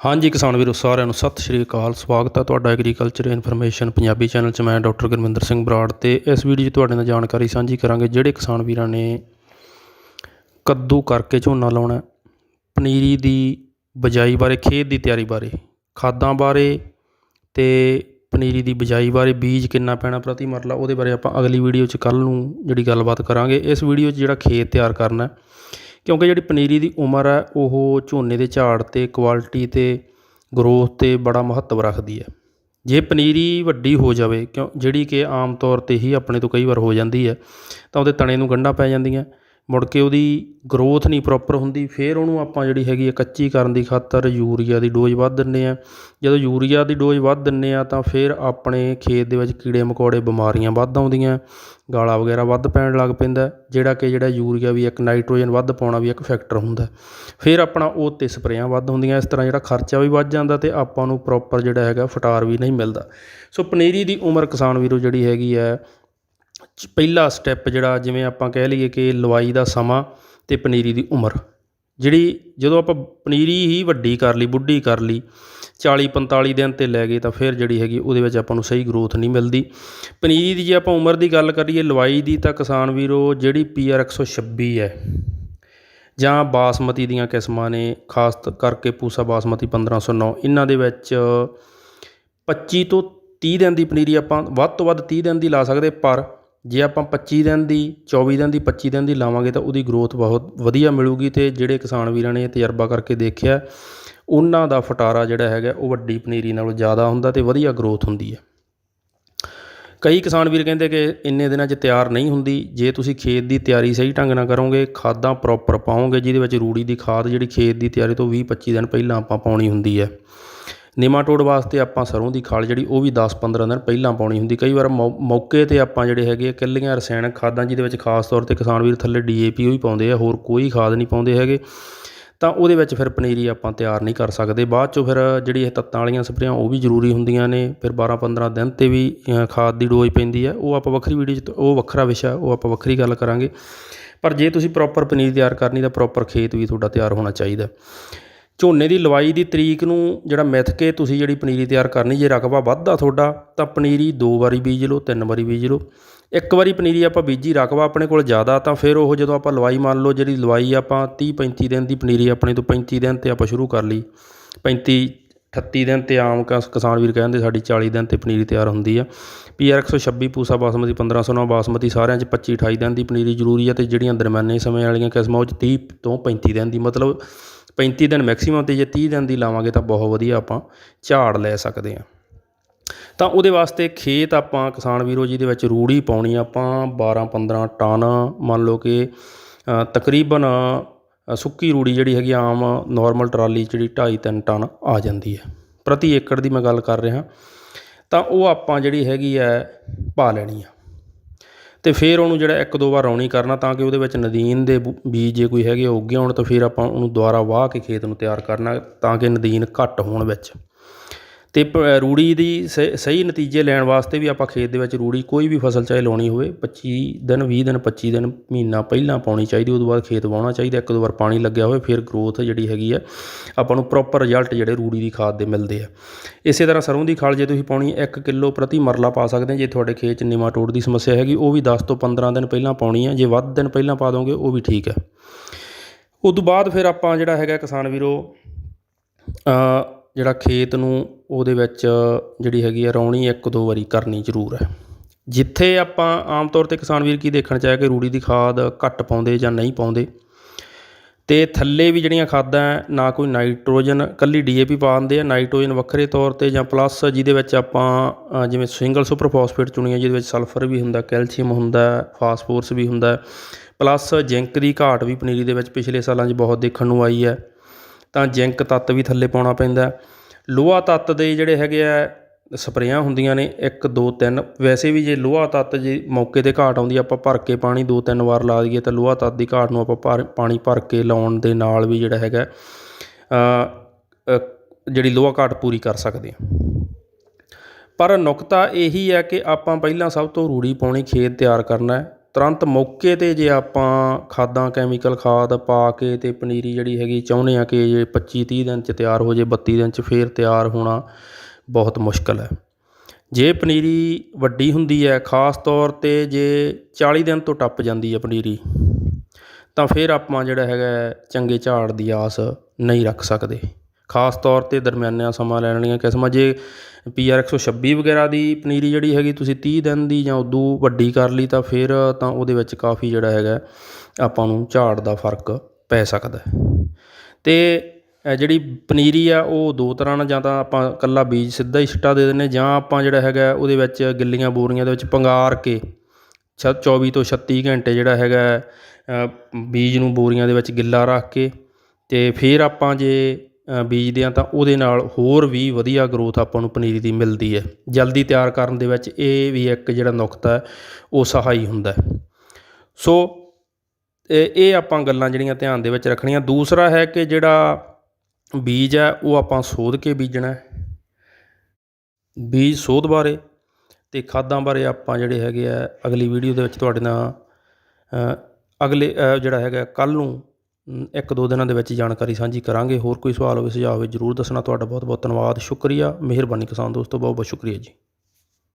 ਹਾਂਜੀ ਕਿਸਾਨ ਵੀਰੋ, ਸਾਰਿਆਂ ਨੂੰ ਸਤਿ ਸ਼੍ਰੀ ਅਕਾਲ। ਸਵਾਗਤ ਹੈ ਤੁਹਾਡਾ ਐਗਰੀਕਲਚਰ ਇਨਫੋਰਮੇਸ਼ਨ ਪੰਜਾਬੀ ਚੈਨਲ 'ਚ। ਮੈਂ ਡਾਕਟਰ ਗੁਰਮਿੰਦਰ ਸਿੰਘ ਬਰਾੜ ਤੇ ਇਸ ਵੀਡੀਓ 'ਚ ਤੁਹਾਡੇ ਨਾਲ ਜਾਣਕਾਰੀ ਸਾਂਝੀ ਕਰਾਂਗੇ, ਜਿਹੜੇ ਕਿਸਾਨ ਵੀਰਾਂ ਨੇ ਕੱਦੂ ਕਰਕੇ ਝੋਨਾ ਲਾਉਣਾ ਪਨੀਰੀ ਦੀ ਬਜਾਈ ਬਾਰੇ, ਖੇਤ ਦੀ ਤਿਆਰੀ ਬਾਰੇ, ਖਾਦਾਂ ਬਾਰੇ ਤੇ ਪਨੀਰੀ ਦੀ ਬਜਾਈ ਬਾਰੇ, ਬੀਜ ਕਿੰਨਾ ਪੈਣਾ, ਪ੍ਰਤੀ ਮਰਲਾ, ਉਹਦੇ ਬਾਰੇ ਆਪਾਂ ਅਗਲੀ ਵੀਡੀਓ 'ਚ ਕੱਲ ਨੂੰ ਜਿਹੜੀ ਗੱਲਬਾਤ ਕਰਾਂਗੇ। ਇਸ ਵੀਡੀਓ 'ਚ ਜਿਹੜਾ ਖੇਤ ਤਿਆਰ ਕਰਨਾ ਕਿਉਂਕਿ ਜਿਹੜੀ ਪਨੀਰੀ ਦੀ ਉਮਰ ਹੈ, ਉਹ ਝੋਨੇ ਦੇ ਝਾੜ ਤੇ ਕੁਆਲਿਟੀ ਤੇ ਗਰੋਥ ਤੇ ਬੜਾ ਮਹੱਤਵ ਰੱਖਦੀ ਹੈ। ਜੇ ਪਨੀਰੀ ਵੱਡੀ ਹੋ ਜਾਵੇ, ਕਿਉਂ, ਜਿਹੜੀ ਕਿ ਆਮ ਤੌਰ ਤੇ ਹੀ ਆਪਣੇ ਤੋਂ ਕਈ ਵਾਰ ਹੋ ਜਾਂਦੀ ਹੈ, ਤਾਂ ਉਹਦੇ ਤਣੇ ਨੂੰ ਗੰਢਾਂ ਪੈ ਜਾਂਦੀਆਂ। ਮੁੜ ਕੇ ਉਹਦੀ ਗਰੋਥ ਨਹੀਂ ਪ੍ਰੋਪਰ ਹੁੰਦੀ, ਫਿਰ ਉਹਨੂੰ ਆਪਾਂ ਜਿਹੜੀ ਹੈਗੀ ਹੈ ਕੱਚੀ ਕਰਨ ਦੀ ਖਾਤਰ ਯੂਰੀਆ ਦੀ ਡੋਜ਼ ਵੱਧ ਦਿੰਦੇ ਹਾਂ। ਜਦੋਂ ਯੂਰੀਆ ਦੀ ਡੋਜ਼ ਵੱਧ ਦਿੰਦੇ ਹਾਂ ਤਾਂ ਫਿਰ ਆਪਣੇ ਖੇਤ ਦੇ ਵਿੱਚ ਕੀੜੇ ਮਕੌੜੇ, ਬਿਮਾਰੀਆਂ ਵੱਧ ਆਉਂਦੀਆਂ, ਗਾਲਾ ਵਗੈਰਾ ਵੱਧ ਪੈਣ ਲੱਗ ਪੈਂਦਾ ਜਿਹੜਾ ਕਿ ਜਿਹੜਾ ਯੂਰੀਆ ਵੀ ਇੱਕ ਨਾਈਟ੍ਰੋਜਨ ਵੱਧ ਪਾਉਣਾ ਵੀ ਇੱਕ ਫੈਕਟਰ ਹੁੰਦਾ ਫਿਰ ਆਪਣਾ ਉਹ ਤੇ ਸਪਰੇਆਂ ਵੱਧ ਹੁੰਦੀਆਂ, ਇਸ ਤਰ੍ਹਾਂ ਜਿਹੜਾ ਖਰਚਾ ਵੀ ਵੱਧ ਜਾਂਦਾ ਤੇ ਆਪਾਂ ਨੂੰ ਪ੍ਰੋਪਰ ਜਿਹੜਾ ਹੈਗਾ ਫਟਾਰ ਵੀ ਨਹੀਂ ਮਿਲਦਾ। ਸੋ ਪਨੀਰੀ ਦੀ ਉਮਰ ਕਿਸਾਨ ਵੀਰੋ ਜਿਹੜੀ ਹੈਗੀ ਹੈ ਪਹਿਲਾ ਸਟੈਪ ਜਿਹੜਾ ਜਿਵੇਂ ਆਪਾਂ ਕਹਿ ਲਈਏ ਕਿ ਲਵਾਈ ਦਾ ਸਮਾਂ ਅਤੇ ਪਨੀਰੀ ਦੀ ਉਮਰ। ਜਿਹੜੀ ਜਦੋਂ ਆਪਾਂ ਪਨੀਰੀ ਹੀ ਵੱਡੀ ਕਰ ਲਈ, ਬੁੱਢੀ ਕਰ ਲਈ 40 45 ਦਿਨ ਤੇ ਲੈ ਗਏ ਤਾਂ ਫਿਰ ਜਿਹੜੀ ਹੈਗੀ ਉਹਦੇ ਵਿੱਚ ਆਪਾਂ ਨੂੰ ਸਹੀ ਗਰੋਥ ਨਹੀਂ ਮਿਲਦੀ। ਪਨੀਰੀ ਦੀ ਜੇ ਆਪਾਂ ਉਮਰ ਦੀ ਗੱਲ ਕਰੀਏ, ਲਵਾਈ ਦੀ ਤਾਂ ਕਿਸਾਨ ਵੀਰੋ ਜਿਹੜੀ ਪੀਆਰ 126 ਹੈ ਜਾਂ ਬਾਸਮਤੀ ਦੀਆਂ ਕਿਸਮਾਂ ਨੇ, ਖਾਸ ਕਰਕੇ ਪੂਸਾ ਬਾਸਮਤੀ 1509 ਇਹਨਾਂ ਦੇ ਵਿੱਚ 25 ਤੋਂ 30 ਦਿਨ ਦੀ ਪਨੀਰੀ ਆਪਾਂ ਵੱਧ ਤੋਂ ਵੱਧ 30 ਦਿਨ ਦੀ ਲਾ ਸਕਦੇ, ਪਰ ਜੇ ਆਪਾਂ 25 ਦਿਨ ਦੀ 24 ਦਿਨ ਦੀ 25 ਦਿਨ ਦੀ ਲਾਵਾਂਗੇ ਤਾਂ ਉਹਦੀ ਗਰੋਥ ਬਹੁਤ ਵਧੀਆ ਮਿਲੂਗੀ ਅਤੇ ਜਿਹੜੇ ਕਿਸਾਨ ਵੀਰਾਂ ਨੇ ਇਹ ਤਜਰਬਾ ਕਰਕੇ ਦੇਖਿਆ, ਉਹਨਾਂ ਦਾ ਫਟਾਰਾ ਜਿਹੜਾ ਹੈਗਾ ਉਹ ਵੱਡੀ ਪਨੀਰੀ ਨਾਲੋਂ ਜ਼ਿਆਦਾ ਹੁੰਦਾ ਅਤੇ ਵਧੀਆ ਗਰੋਥ ਹੁੰਦੀ ਹੈ। ਕਈ ਕਿਸਾਨ ਵੀਰ ਕਹਿੰਦੇ ਕਿ ਇੰਨੇ ਦਿਨਾਂ 'ਚ ਤਿਆਰ ਨਹੀਂ ਹੁੰਦੀ, ਜੇ ਤੁਸੀਂ ਖੇਤ ਦੀ ਤਿਆਰੀ ਸਹੀ ਢੰਗ ਨਾਲ ਕਰੋਗੇ, ਖਾਦਾਂ ਪ੍ਰੋਪਰ ਪਾਓਗੇ, ਜਿਹਦੇ ਵਿੱਚ ਰੂੜੀ ਦੀ ਖਾਦ ਜਿਹੜੀ ਖੇਤ ਦੀ ਤਿਆਰੀ ਤੋਂ 20-25 ਦਿਨ ਪਹਿਲਾਂ ਆਪਾਂ ਪਾਉਣੀ ਹੁੰਦੀ ਹੈ। ਨੇਮਾਟੋਡ ਵਾਸਤੇ ਆਪਾਂ ਸਰੋਂ ਦੀ ਖਾਲ ਜਿਹੜੀ ਉਹ ਵੀ 10-15 ਦਿਨ ਪਹਿਲਾਂ ਪਾਉਣੀ ਹੁੰਦੀ। ਕਈ ਵਾਰ ਮੌ- ਮੌਕੇ ਤੇ ਆਪਾਂ ਜਿਹੜੇ ਹੈਗੇ ਆ ਇਕੱਲੀਆਂ ਰਸਾਇਣਕ ਖਾਦਾਂ ਜਿਹਦੇ ਵਿੱਚ ਖਾਸ ਤੌਰ ਤੇ ਕਿਸਾਨ ਵੀਰ ਥੱਲੇ ਡੀਏਪੀ ਉਹ ਹੀ ਪਾਉਂਦੇ ਆ, ਹੋਰ ਕੋਈ ਖਾਦ ਨਹੀਂ ਪਾਉਂਦੇ ਹੈਗੇ। ਤਾਂ ਉਹਦੇ ਵਿੱਚ ਫਿਰ ਪਨੀਰੀ ਆਪਾਂ ਤਿਆਰ ਨਹੀਂ ਕਰ ਸਕਦੇ। ਬਾਅਦ ਚੋਂ ਫਿਰ ਜਿਹੜੀ ਇਹ ਤੱਤਾਂ ਵਾਲੀਆਂ ਸਪਰੇਆਂ ਉਹ ਵੀ ਜ਼ਰੂਰੀ ਹੁੰਦੀਆਂ ਨੇ। ਫਿਰ 12-15 ਦਿਨ ਤੇ ਵੀ ਖਾਦ ਦੀ ਡੋਜ਼ ਪੈਂਦੀ ਹੈ। ਉਹ ਆਪਾਂ ਵੱਖਰੀ ਵੀਡੀਓ 'ਚ ਉਹ ਵੱਖਰਾ ਵਿਸ਼ਾ, ਉਹ ਆਪਾਂ ਵੱਖਰੀ ਗੱਲ ਕਰਾਂਗੇ। ਪਰ ਜੇ ਤੁਸੀਂ ਪ੍ਰੋਪਰ ਪਨੀਰੀ ਤਿਆਰ ਕਰਨੀ ਤਾਂ ਪ੍ਰੋਪਰ ਖੇਤ ਵੀ ਤੁਹਾਡਾ ਤਿਆਰ ਹੋਣਾ ਚਾਹੀਦਾ। ਝੋਨੇ ਦੀ ਲਵਾਈ ਦੀ ਤਰੀਕ ਨੂੰ ਜਿਹੜਾ ਮਿੱਥ ਕੇ ਤੁਸੀਂ ਜਿਹੜੀ ਪਨੀਰੀ ਤਿਆਰ ਕਰਨੀ, ਜੇ ਰਕਬਾ ਵੱਧਦਾ ਤੁਹਾਡਾ, ਤਾਂ ਪਨੀਰੀ ਦੋ ਵਾਰੀ ਬੀਜ ਲਓ, ਤਿੰਨ ਵਾਰੀ ਬੀਜ ਲਓ। ਇੱਕ ਵਾਰੀ ਪਨੀਰੀ ਆਪਾਂ ਬੀਜੀ, ਰਕਬਾ ਆਪਣੇ ਕੋਲ ਜ਼ਿਆਦਾ, ਤਾਂ ਫਿਰ ਉਹ ਜਦੋਂ ਆਪਾਂ ਲਵਾਈ ਮੰਨ ਲਓ, ਜਿਹੜੀ ਲਵਾਈ ਆਪਾਂ 30 35 ਦਿਨ ਦੀ ਪਨੀਰੀ, ਆਪਣੇ ਤੋਂ 35 ਦਿਨ ਤੇ ਆਪਾਂ ਸ਼ੁਰੂ ਕਰ ਲਈ। 35 38 ਦਿਨ ਤੇ ਆਮ ਕਸ- ਕਿਸਾਨ ਵੀਰ ਕਹਿੰਦੇ ਸਾਡੀ 40 ਦਿਨ ਤੇ ਪਨੀਰੀ ਤਿਆਰ ਹੁੰਦੀ ਆ। ਵੀ ਯਾਰ ਇੱਕ ਸੌ ਛੱਬੀ ਪੂਸਾ ਬਾਸਮਤੀ 1509 ਬਾਸਮਤੀ, ਸਾਰਿਆਂ 'ਚ 25 28 ਦਿਨ ਦੀ ਪਨੀਰੀ ਜ਼ਰੂਰੀ ਆ ਅਤੇ ਜਿਹੜੀਆਂ ਦਰਮਿਆਨੇ ਸਮੇਂ ਵਾਲੀਆਂ ਕਿਸਮਾਂ, ਉਹ 'ਚ ਤੀਹ ਤੋਂ 35 ਦਿਨ ਦੀ, ਮਤਲਬ 35 ਦਿਨ ਮੈਕਸਿਮਮ ਤੇ ਜੇ ਤੀਹ ਦਿਨ ਦੀ ਲਾਵਾਂਗੇ ਤਾਂ ਬਹੁਤ ਵਧੀਆ ਆਪਾਂ ਝਾੜ ਲੈ ਸਕਦੇ ਹਾਂ ਤਾਂ ਉਹਦੇ ਵਾਸਤੇ ਖੇਤ ਆਪਾਂ ਕਿਸਾਨ ਵੀਰੋ ਜੀ ਦੇ ਵਿੱਚ ਰੂੜੀ ਪਾਉਣੀ ਆਪਾਂ 12 15 ਟਨ ਮੰਨ ਲਓ ਕਿ ਤਕਰੀਬਨ ਸੁੱਕੀ ਰੂੜੀ ਜਿਹੜੀ ਹੈਗੀ ਆਮ ਨੋਰਮਲ ਟਰਾਲੀ 'ਚ ਜਿਹੜੀ 2.5 3 ਟਨ ਆ ਜਾਂਦੀ ਹੈ। ਪ੍ਰਤੀ ਏਕੜ ਦੀ ਮੈਂ ਗੱਲ ਕਰ ਰਿਹਾ। ਤਾਂ ਉਹ ਆਪਾਂ ਜਿਹੜੀ ਹੈਗੀ ਹੈ, ਪਾ ਲੈਣੀ ਆ। ਤੇ ਫਿਰ ਉਹਨੂੰ ਜਿਹੜਾ ਇੱਕ ਦੋ ਵਾਰ ਰੌਣੀ ਕਰਨਾ ਤਾਂ ਕਿ ਉਹਦੇ ਵਿੱਚ ਨਦੀਨ ਦੇ ਬੀਜ ਜੇ ਕੋਈ ਹੈਗੇ ਉਹ ਉੱਗੇ ਹੋਣ ਤਾਂ ਫਿਰ ਆਪਾਂ ਉਹਨੂੰ ਦੁਬਾਰਾ ਵਾਹ ਕੇ ਖੇਤ ਨੂੰ ਤਿਆਰ ਕਰਨਾ, ਤਾਂ ਕਿ ਨਦੀਨ ਘੱਟ ਹੋਣ ਵਿੱਚ। ਅਤੇ ਪ- ਰੂੜੀ ਦੀ ਸ- ਸਹੀ ਨਤੀਜੇ ਲੈਣ ਵਾਸਤੇ ਵੀ ਆਪਾਂ ਖੇਤ ਦੇ ਵਿੱਚ ਰੂੜੀ ਕੋਈ ਵੀ ਫਸਲ ਚਾਹੇ ਲਾਉਣੀ ਹੋਵੇ 25 ਦਿਨ, ਵੀਹ ਦਿਨ 25 ਦਿਨ ਮਹੀਨਾ ਪਹਿਲਾਂ ਪਾਉਣੀ ਚਾਹੀਦੀ ਉਹ ਤੋਂ ਬਾਅਦ ਖੇਤ ਵਾਹੁਣਾ ਚਾਹੀਦਾ, ਇੱਕ ਦੋ ਵਾਰ ਪਾਣੀ ਲੱਗਿਆ ਹੋਵੇ, ਫਿਰ ਗਰੋਥ ਜਿਹੜੀ ਹੈਗੀ ਆ, ਆਪਾਂ ਨੂੰ ਪ੍ਰੋਪਰ ਰਿਜ਼ਲਟ ਜਿਹੜੇ ਰੂੜੀ ਦੀ ਖਾਦ ਦੇ ਮਿਲਦੇ ਆ। ਇਸੇ ਤਰ੍ਹਾਂ ਸਰੋਂ ਦੀ ਖਾਲ ਜੇ ਤੁਸੀਂ ਪਾਉਣੀ 1 ਕਿਲੋ ਪ੍ਰਤੀ ਮਰਲਾ ਪਾ ਸਕਦੇ ਜੇ ਤੁਹਾਡੇ ਖੇਤ 'ਚ ਨਿਮਾਟੋਡ ਦੀ ਸਮੱਸਿਆ ਹੈਗੀ, ਉਹ ਵੀ 10 ਤੋਂ 15 ਦਿਨ ਪਹਿਲਾਂ ਪਾਉਣੀ ਆ, ਜੇ ਵੱਧ ਦਿਨ ਪਹਿਲਾਂ ਪਾ ਦੋਗੇ, ਉਹ ਵੀ ਠੀਕ ਹੈ ਉਸ ਤੋਂ ਬਾਅਦ ਫਿਰ ਆਪਾਂ ਜਿਹੜਾ ਹੈਗਾ ਕਿਸਾਨ ਵੀਰੋ ਜਿਹੜਾ ਖੇਤ ਨੂੰ ਉਹਦੇ ਵਿੱਚ ਜਿਹੜੀ ਹੈਗੀ ਆ, ਰੌਣੀ ਇੱਕ ਦੋ ਵਾਰੀ ਕਰਨੀ ਜ਼ਰੂਰ ਹੈ। ਜਿੱਥੇ ਆਪਾਂ ਆਮ ਤੌਰ ਤੇ ਕਿਸਾਨ ਵੀਰ ਕੀ ਦੇਖਣ ਚਾਹਿਆ ਕਿ ਰੂੜੀ ਦੀ ਖਾਦ ਘੱਟ ਪਾਉਂਦੇ ਜਾਂ ਨਹੀਂ ਪਾਉਂਦੇ, ਤੇ ਥੱਲੇ ਵੀ ਜਿਹੜੀਆਂ ਖਾਦਾਂ ਨਾ ਕੋਈ ਨਾਈਟ੍ਰੋਜਨ, ਕੱਲੀ ਡੀਏਪੀ ਪਾ ਦਿੰਦੇ ਆ, ਨਾਈਟ੍ਰੋਜਨ ਵੱਖਰੇ ਤੌਰ ਤੇ ਜਾਂ ਪਲੱਸ ਜਿਹਦੇ ਵਿੱਚ ਆਪਾਂ ਜਿਵੇਂ ਸਿੰਗਲ ਸੁਪਰ ਫਾਸਫੇਟ ਚੁਣੀ ਜਿਹਦੇ ਵਿੱਚ ਸਲਫਰ ਵੀ ਹੁੰਦਾ, ਕੈਲਸ਼ੀਅਮ ਹੁੰਦਾ, ਫਾਸਫੋਰਸ ਵੀ ਹੁੰਦਾ, ਪਲੱਸ ਜ਼ਿੰਕ ਦੀ ਘਾਟ ਵੀ ਪਨੀਰੀ ਦੇ ਵਿੱਚ ਪਿਛਲੇ ਸਾਲਾਂ 'ਚ ਬਹੁਤ ਦੇਖਣ ਨੂੰ ਆਈ ਹੈ। ਤਾਂ ਜ਼ਿੰਕ ਤੱਤ ਵੀ ਥੱਲੇ ਪਾਉਣਾ ਪੈਂਦਾ ਲੋਹਾ ਤੱਤ ਦੇ ਜਿਹੜੇ ਹੈਗੇ ਆ ਸਪਰੇਆਂ ਹੁੰਦੀਆਂ ਨੇ 1 2 3 ਵੈਸੇ ਵੀ ਜੇ ਲੋਹਾ ਤੱਤ ਜੇ ਮੌਕੇ ਤੇ ਘਾਟ ਆਉਂਦੀ ਆ, ਆਪਾਂ ਭਰ ਕੇ ਪਾਣੀ ਦੋ ਤਿੰਨ ਵਾਰ ਲਾ ਦਈਏ ਤਾਂ ਲੋਹਾ ਤੱਤ ਦੀ ਘਾਟ ਨੂੰ ਆਪਾਂ ਭਰ ਪਾਣੀ ਭਰ ਕੇ ਲਾਉਣ ਦੇ ਨਾਲ ਵੀ ਜਿਹੜਾ ਹੈਗਾ ਜਿਹੜੀ ਲੋਹਾ ਘਾਟ ਪੂਰੀ ਕਰ ਸਕਦੇ ਹਾਂ। ਪਰ ਨੁਕਤਾ ਇਹੀ ਹੈ ਕਿ ਆਪਾਂ ਪਹਿਲਾਂ ਸਭ ਤੋਂ ਰੂੜੀ ਪਾਉਣੀ ਖੇਤ ਤਿਆਰ ਕਰਨਾ ਹੈ। ਤੁਰੰਤ ਮੌਕੇ 'ਤੇ ਜੇ ਆਪਾਂ ਖਾਦਾਂ ਕੈਮੀਕਲ ਖਾਦ ਪਾ ਕੇ ਅਤੇ ਪਨੀਰੀ ਜਿਹੜੀ ਹੈਗੀ ਚਾਹੁੰਦੇ ਹਾਂ ਕਿ ਜੇ ਪੱਚੀ ਤੀਹ ਦਿਨ 'ਚ ਤਿਆਰ ਹੋ ਜੇ, ਬੱਤੀ ਦਿਨ 'ਚ ਫਿਰ ਤਿਆਰ ਹੋਣਾ ਬਹੁਤ ਮੁਸ਼ਕਲ ਹੈ। ਜੇ ਪਨੀਰੀ ਵੱਡੀ ਹੁੰਦੀ ਹੈ, ਖ਼ਾਸ ਤੌਰ 'ਤੇ ਜੇ 40 ਦਿਨ ਤੋਂ ਟੱਪ ਜਾਂਦੀ ਹੈ ਪਨੀਰੀ, ਤਾਂ ਫਿਰ ਆਪਾਂ ਜਿਹੜਾ ਹੈਗਾ ਚੰਗੇ ਝਾੜ ਦੀ ਆਸ ਨਹੀਂ ਰੱਖ ਸਕਦੇ। ਖ਼ਾਸ ਤੌਰ 'ਤੇ ਦਰਮਿਆਨਾ ਸਮਾਂ ਲੈਣ ਵਾਲੀਆਂ ਕਿਸਮਾਂ, ਜੇ ਪੀ ਆਰ 126 ਵਗੈਰਾ ਦੀ ਪਨੀਰੀ ਜਿਹੜੀ ਹੈਗੀ ਤੁਸੀਂ 30 ਦਿਨ ਦੀ ਜਾਂ ਉਦੋਂ ਵੱਡੀ ਕਰ ਲਈ ਤਾਂ ਫਿਰ ਤਾਂ ਉਹਦੇ ਵਿੱਚ ਕਾਫੀ ਜਿਹੜਾ ਹੈਗਾ ਆਪਾਂ ਨੂੰ ਝਾੜ ਦਾ ਫ਼ਰਕ ਪੈ ਸਕਦਾ ਹੈ। ਅਤੇ ਜਿਹੜੀ ਪਨੀਰੀ ਆ, ਉਹ ਦੋ ਤਰ੍ਹਾਂ ਨਾਲ ਜਾਂ ਤਾਂ ਆਪਾਂ ਇਕੱਲਾ ਬੀਜ ਸਿੱਧਾ ਹੀ ਸਿੱਟਾ ਦੇ ਦਿੰਦੇ ਜਾਂ ਆਪਾਂ ਜਿਹੜਾ ਹੈਗਾ ਉਹਦੇ ਵਿੱਚ ਗਿੱਲੀਆਂ ਬੋਰੀਆਂ ਦੇ ਵਿੱਚ ਪੰਗਾਰ ਕੇ ਛ 24 ਤੋਂ 36 ਘੰਟੇ ਜਿਹੜਾ ਹੈਗਾ ਬੀਜ ਨੂੰ ਬੋਰੀਆਂ ਦੇ ਵਿੱਚ ਗਿੱਲਾ ਰੱਖ ਕੇ ਅਤੇ ਫਿਰ ਆਪਾਂ ਜੇ ਬੀਜਦੇ ਹਾਂ ਤਾਂ ਉਹਦੇ ਨਾਲ ਹੋਰ ਵੀ ਵਧੀਆ ਗਰੋਥ ਆਪਾਂ ਨੂੰ ਪਨੀਰੀ ਦੀ ਮਿਲਦੀ ਹੈ। ਜਲਦੀ ਤਿਆਰ ਕਰਨ ਦੇ ਵਿੱਚ ਇਹ ਵੀ ਇੱਕ ਜਿਹੜਾ ਨੁਕਤਾ ਹੈ, ਉਹ ਸਹਾਈ ਹੁੰਦਾ ਸੋ, ਇਹ ਇਹ ਆਪਾਂ ਗੱਲਾਂ ਜਿਹੜੀਆਂ ਧਿਆਨ ਦੇ ਵਿੱਚ ਰੱਖਣੀਆਂ। ਦੂਸਰਾ ਹੈ ਕਿ ਜਿਹੜਾ ਬੀਜ ਹੈ, ਉਹ ਆਪਾਂ ਸੋਧ ਕੇ ਬੀਜਣਾ ਹੈ। ਬੀਜ ਸੋਧ ਬਾਰੇ ਅਤੇ ਖਾਦਾਂ ਬਾਰੇ ਆਪਾਂ ਜਿਹੜੇ ਹੈਗੇ ਆ, ਅਗਲੀ ਵੀਡੀਓ ਦੇ ਵਿੱਚ ਤੁਹਾਡੇ ਨਾਲ ਅਗਲੇ ਜਿਹੜਾ ਹੈਗਾ ਕੱਲ੍ਹ ਨੂੰ ਇੱਕ ਦੋ ਦਿਨਾਂ ਦੇ ਵਿੱਚ ਜਾਣਕਾਰੀ ਸਾਂਝੀ ਕਰਾਂਗੇ। ਹੋਰ ਕੋਈ ਸਵਾਲ ਹੋਵੇ, ਸੁਝਾਅ ਹੋਵੇ, ਜ਼ਰੂਰ ਦੱਸਣਾ। ਤੁਹਾਡਾ ਬਹੁਤ ਬਹੁਤ ਧੰਨਵਾਦ। ਸ਼ੁਕਰੀਆ। ਮਿਹਰਬਾਨੀ ਕਿਸਾਨ ਦੋਸਤੋ। ਬਹੁਤ ਬਹੁਤ ਸ਼ੁਕਰੀਆ ਜੀ।